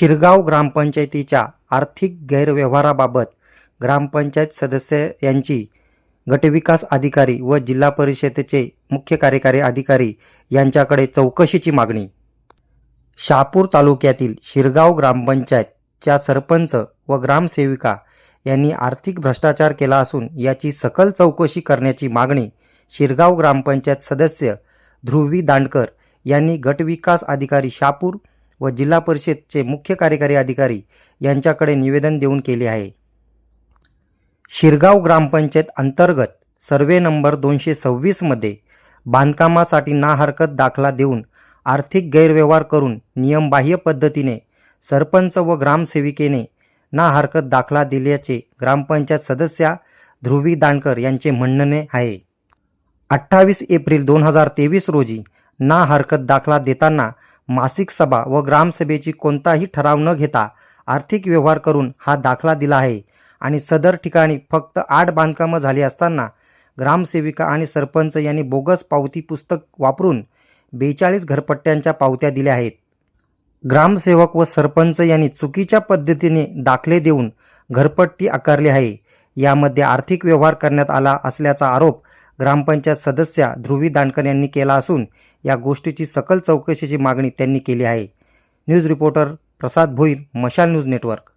शिरगाव ग्रामपंचायतीच्या आर्थिक गैरव्यवहाराबाबत ग्रामपंचायत सदस्य यांची गटविकास अधिकारी व जिल्हा परिषदेचे मुख्य कार्यकारी अधिकारी यांच्याकडे चौकशीची मागणी. शहापूर तालुक्यातील शिरगाव ग्रामपंचायतच्या सरपंच व ग्रामसेविका यांनी आर्थिक भ्रष्टाचार केला असून याची सकल चौकशी करण्याची मागणी शिरगाव ग्रामपंचायत सदस्य ध्रुवी दांडकर यांनी गटविकास अधिकारी शापूर व जिल्हा परिषदचे मुख्य कार्यकारी अधिकारी यांच्याकडे निवेदन देऊन केले आहे. शिरगाव ग्रामपंचायत अंतर्गत सर्वे नंबर दोनशे सव्वीसमध्ये बांधकामासाठी ना हरकत दाखला देऊन आर्थिक गैरव्यवहार करून नियमबाह्य पद्धतीने सरपंच व ग्रामसेविकेने ना हरकत दाखला दिल्याचे ग्रामपंचायत सदस्या ध्रुवी दांडकर यांचे म्हणणे आहे. अठ्ठावीस एप्रिल दोन हजार तेवीस रोजी ना हरकत दाखला देताना मासिक सभा व ग्रामसभेची कोणताही ठराव न घेता आर्थिक व्यवहार करून हा दाखला दिला आहे. आणि सदर ठिकाणी फक्त आठ बांधकामं झाली असताना ग्रामसेविका आणि सरपंच यांनी बोगस पावती पुस्तक वापरून बेचाळीस घरपट्ट्यांच्या पावत्या दिल्या आहेत. ग्रामसेवक व सरपंच यांनी चुकीच्या पद्धतीने दाखले देऊन घरपट्टी आकारली आहे. यामध्ये आर्थिक व्यवहार करण्यात आला असल्याचा आरोप ग्रामपंचायत सदस्या ध्रुवी दांडकर यांनी केला असून या गोष्टीची सकल चौकशीची मागणी त्यांनी केली आहे. न्यूज रिपोर्टर प्रसाद भोईर मशाल न्यूज नेटवर्क.